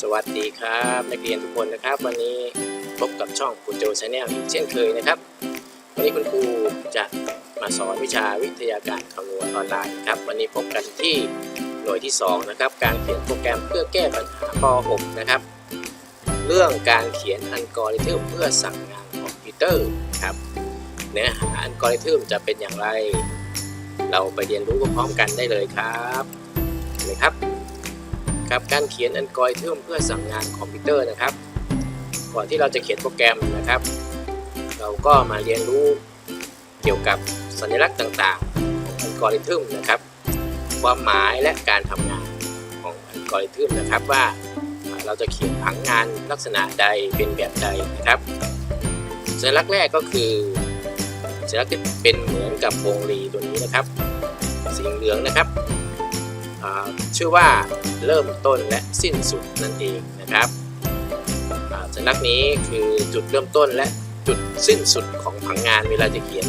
สวัสดีครับนักเรียนทุกคนนะครับ วันนี้พบกับช่องคุณโจชาแนลอีกเช่นเคยนะครับ วันนี้คุณครูจะมาสอนวิชาวิทยาการคำนวณออนไลน์นะครับ วันนี้พบกันที่หน่วยที่ 2 นะครับ การเขียนโปรแกรมเพื่อแก้ปัญหาป .6 นะครับ เรื่องการเขียนอัลกอริทึมเพื่อสั่งงานคอมพิวเตอร์ครับ เนื้อหาอัลกอริทึมจะเป็นอย่างไร เราไปเรียนรู้พร้อมกันได้เลยครับเลยครับ ครับการเขียนอัลกอริทึมเพื่อสั่งงานคอมพิวเตอร์นะครับ ก่อนที่เราจะเขียนโปรแกรมนะครับ เราก็มาเรียนรู้เกี่ยวกับสัญลักษณ์ต่างๆของอัลกอริทึมนะครับ ความหมายและการทำงานของอัลกอริทึมนะครับว่าเราจะเขียนผังงานลักษณะใดเป็นแบบใดนะครับ สัญลักษณ์แรกก็คือสัญลักษณ์ที่เป็นเหมือนกับวงรีตัวนี้นะครับสีเหลืองนะครับ ชื่อว่าเริ่มต้นและสิ้นสุดนั่นเองนะครับสัญลักษณ์นี้คือจุดเริ่มต้นและจุดสิ้นสุดของผังงานเวลาจะเขียน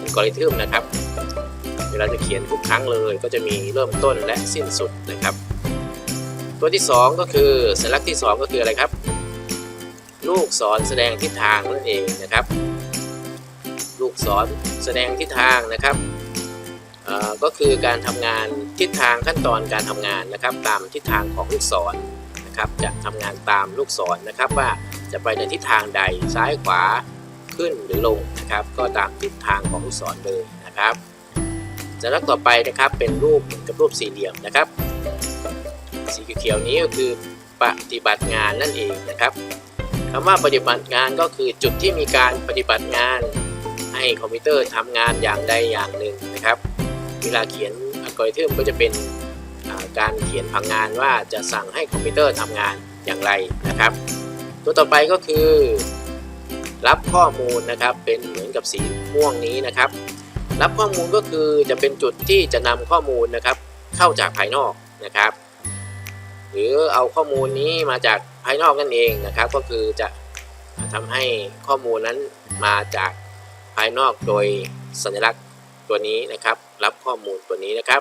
อัลกอริทึมนะครับ เวลาจะเขียนทุกครั้งเลย ก็จะมีเริ่มต้นและสิ้นสุดนะครับ ตัวที่ 2 ก็คือสัญลักษณ์ที่ 2 ก็คืออะไรครับ ลูกศรแสดงทิศทางนั่นเองนะครับ ลูกศรแสดงทิศทางนะครับ ก็คือการทำงานทิศทางขั้นตอนการทำงานนะครับ ตามทิศทางของลูกศรนะครับ จะทำงานตามลูกศรนะครับ ว่าจะไปในทิศทางใดซ้ายขวาขึ้นหรือลงนะครับ ก็ตามทิศทางของลูกศรเลยนะครับสัญลักต่อไปนะครับเป็นรูปหมือนกับรูปสี่เหลี่ยมนะครับ สีเขียวๆนี้ก็คือปฏิบัติงานนั่นเองนะครับคำว่าปฏิบัติงานก็คือจุดที่มีการปฏิบัติงาน ให้คอมพิวเตอร์ทำงานอย่างใดอย่างหนึ่งนะครับ เวลาเขียนอัลกอริทึมก็จะเป็นการเขียนผังงานว่าจะสั่งให้คอมพิวเตอร์ทำงานอย่างไรนะครับ ตัวต่อไปก็คือ รับข้อมูลนะครับเป็นเหมือนกับสีม่วงนี้นะครับ รับข้อมูลก็คือจะเป็นจุดที่จะนำข้อมูลนะครับ เข้าจากภายนอกนะครับ หรือเอาข้อมูลนี้มาจากภายนอกนั่นเองนะครับ ก็คือจะทำให้ข้อมูลนั้นมาจากภายนอกโดยสัญลักษณ์ ตัวนี้นะครับ รับข้อมูลตัวนี้นะครับ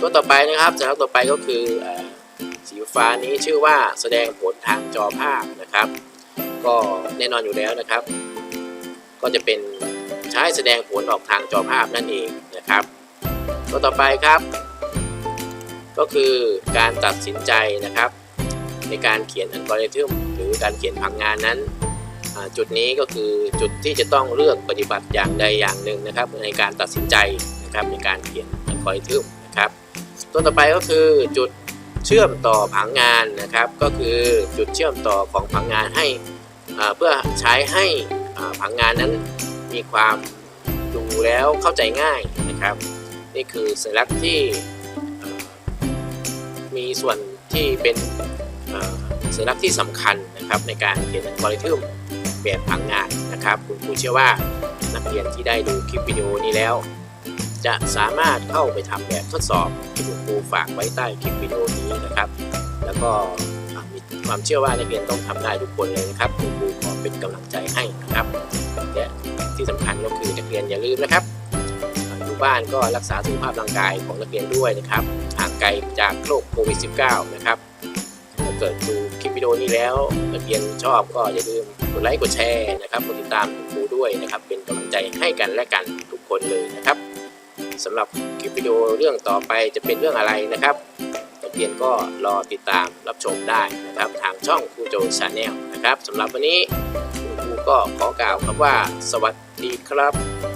ตัวต่อไปนะครับสัญลักษณ์ต่อไปก็คืออสีฟ้านี้ชื่อว่าแสดงผลทางจอภาพนะครับ ก็แน่นอนอยู่แล้วนะครับ ก็จะเป็นใช้แสดงผลออกทางจอภาพนั่นเองนะครับ ตัวต่อไปครับ ก็คือการตัดสินใจนะครับ ในการเขียนอัลกอริทึมหรือการเขียนผังงานนั้น จุดนี้ก็คือจุดที่จะต้องเลือกปฏิบัติอย่างใดอย่างหนึ่งนะครับ ในการตัดสินใจนะครับในการเขียนอัลกอริทึมนะครับ ตัวต่อไปก็คือจุดเชื่อมต่อผังงานนะครับ ก็คือจุดเชื่อมต่อของผังงานให้อ่าเพื่อใช้ให้อ่าผังงานนั้นมีความดูแล้วเข้าใจง่ายนะครับ นี่คือสัญลักษณ์ที่มีส่วนที่เป็นอ่าสัญลักษณ์ที่สำคัญนะครับในการเขียนอัลกอริทึม แบบผังงานนะครับคุณครูเชื่อว่านักเรียนที่ได้ดูคลิปวิดีโอนี้แล้ว จะสามารถเข้าไปทำแบบทดสอบที่คุณครูฝากไว้ใต้คลิปวิดีโอนี้นะครับ แล้วก็มีความเชื่อว่านักเรียนต้องทำได้ทุกคนเลยนะครับคุณครูขอเป็นกำลังใจให้นะครับและที่สำคัญก็คือนักเรียนอย่าลืมนะครับอยู่บ้านก็รักษาสุขภาพร่างกายของนักเรียนด้วยนะครับห่างไกลจากโรคโควิด -19 นะครับเกิดดู วิดีโอนี้แล้วนักเรียนชอบก็อย่าลืมกดไลค์กดแชร์นะครับกดติดตามครูด้วยนะครับ เป็นกำลังใจให้กันและกันทุกคนเลยนะครับสำหรับคลิปวิดีโอเรื่องต่อไปจะเป็นเรื่องอะไรนะครับนักเรียนก็รอติดตามรับชมได้นะครับ ทางช่องครูโจชาแนลนะครับสำหรับวันนี้ครูก็ขอกล่าวคำว่า สวัสดีครับ